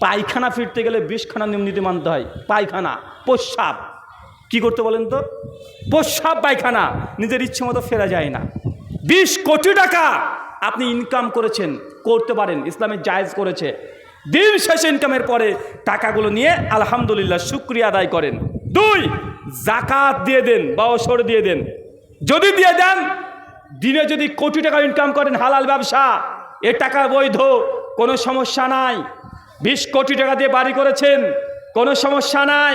পায়খানা ফিরতে গেলে বিষখানা নিয়ম নীতি মানতে হয়। পায়খানা, প্রস্রাব। কি করতে বলেন তো? প্রস্রাব, পায়খানা। নিজের ইচ্ছে মতো ফেরা যায় না। বিশ কোটি টাকা আপনি ইনকাম করেছেন, করতে পারেন ইসলামের জায়েজ করেছে। দিন শেষ ইনকামের পরে টাকাগুলো নিয়ে আলহামদুলিল্লাহ শুক্রিয়া আদায় করেন। দুই জাকাত দিয়ে দেন বা ওসর দিয়ে দেন। যদি দিয়ে দেন, দিনে যদি কোটি টাকা ইনকাম করেন হালাল ব্যবসা, এ টাকা বৈধ, কোনো সমস্যা নাই। বিশ কোটি টাকা দিয়ে বাড়ি করেছেন। কোনো সমস্যা নাই।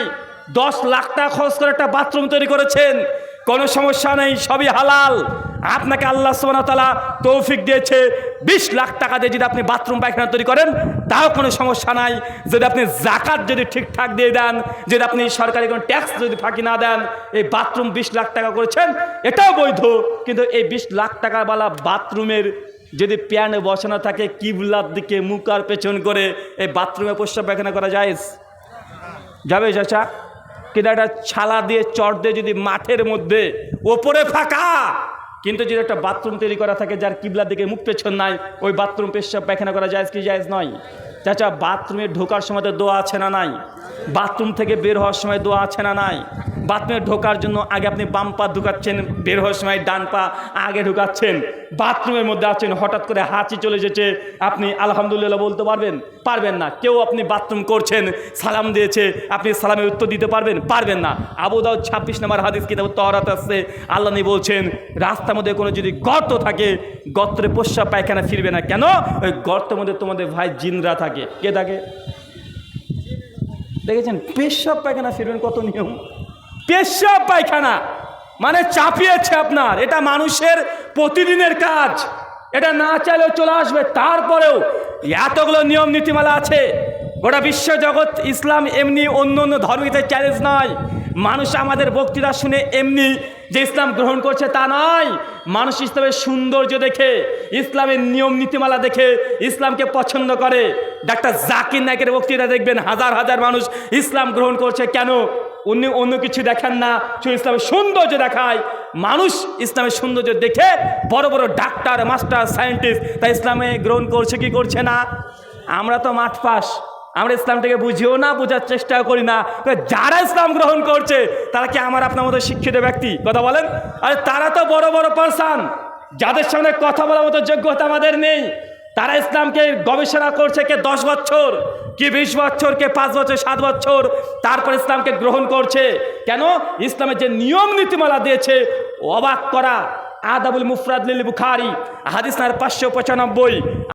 দশ লাখ টাকা খরচ করে একটা বাথরুম তৈরি করেছেন। কোনো সমস্যা নেই, সবই হালাল। আপনাকে আল্লাহ তালা তৌফিক দিয়েছে। বিশ লাখ টাকা দিয়ে যদি আপনি বাথরুম, পায়খানা তৈরি করেন, তাও কোনো সমস্যা নাই। যদি আপনি জাকাত যদি ঠিকঠাক দিয়ে দেন, যদি আপনি সরকারি কোনো ট্যাক্স যদি ফাঁকি না দেন, এই বাথরুম বিশ লাখ টাকা করেছেন, এটাও বৈধ। কিন্তু এই বিশ লাখ টাকাওয়ালা বাথরুমের যদি প্যানে বসানো থাকে, কিবলার দিকে মুখ আর পেছন করে এই বাথরুমে প্রস্রাব পায়খানা করা যায়? যাবে চাচা? কিন্তু একটা ছালা দিয়ে চট দিয়ে যদি মাঠের মধ্যে, ওপরে ফাঁকা, কিন্তু যদি একটা বাথরুম তৈরি করা থাকে, যার কিবলার দিকে মুখ পেছন নাই, ওই বাথরুম পেশাব পায়খানা করা যায় কি, যায় নয়? চাচা, বাথরুমে ঢোকার সময় তো দোয়া আছে না নাই? বাথরুম থেকে বের হওয়ার সময় দোয়া আছে না নাই? বাথরুমে ঢোকার জন্য আগে আপনি বাম পা ঢুকাচ্ছেন, বের হওয়ার সময় ডান পা আগে ঢুকাচ্ছেন। বাথরুমের মধ্যে আছেন, হঠাৎ করে হাঁচি চলে যেছে আপনি আলহামদুলিল্লাহ বলতে পারবেন? পারবেন না। কেউ আপনি বাথরুম করছেন, সালাম দিয়েছে, আপনি সালামের উত্তর দিতে পারবেন? পারবেন না। আবু দাউদ ছাব্বিশ নম্বর হাদিস কিতাব তহরাত আসছে আল্লাহ বলছেন, রাস্তার মধ্যে কোনো যদি গর্ত থাকে, গর্তের পোষা পায়খানা ফিরবে না। কেন? ওই গর্তের মধ্যে তোমাদের ভাই জিনরা থাকে। কে থাকে দেখেছেন? পেশাব পায়খানা ফিরবেন, কত নিয়ম? পেশাব পায়খানা মানে চাপিয়েছে আপনার, এটা মানুষের প্রতিদিনের কাজ। এটা না চাইলেও চলে আসবে, তারপরেও এতগুলো নিয়ম, নীতিমালা আছে। গোটা বিশ্ব জগৎ ইসলাম এমনি অন্য অন্য ধর্মীতে চ্যালেঞ্জ নয় মানুষ আমাদের বক্তৃতা শুনে এমনি যে ইসলাম গ্রহণ করছে তা নয়। মানুষ ইসলামের সৌন্দর্য দেখে, ইসলামের নিয়ম নীতিমালা দেখে ইসলামকে পছন্দ করে। ডাক্তার জাকির নায়কের বক্তৃতা দেখবেন, হাজার হাজার মানুষ ইসলাম গ্রহণ করছে। কেন? অন্য অন্য কিছু দেখেন না, শুধু ইসলামের সৌন্দর্য দেখায়। মানুষ ইসলামের সৌন্দর্য দেখে বড় বড় ডাক্তার, মাস্টার, সায়েন্টিস্ট, তা ইসলামে গ্রহণ করছে কি করছে না? আমরা তো মাঠ পাস আমরা ইসলামটাকে বুঝিও না, বোঝার চেষ্টা করি না। যারা ইসলাম গ্রহণ করছে, তারা কি আমার আপনার মতো শিক্ষিত ব্যক্তি? কথা বলেন। আরে তারা তো বড় বড় পার্সান যাদের সামনে কথা বলার মতো যোগ্যতা আমাদের নেই। তারা ইসলামকে গবেষণা করছে কে দশ বছর, কি বিশ বছর, কে পাঁচ বছর, সাত বছর। তারপর ইসলামকে গ্রহণ করছে। কেন? ইসলামের যে নিয়ম নীতিমালা দিয়েছে, অবাক করা। আদাবুল মুফরাদ বুখারি, হাদিস পাঁচশো পঁচানব্বই।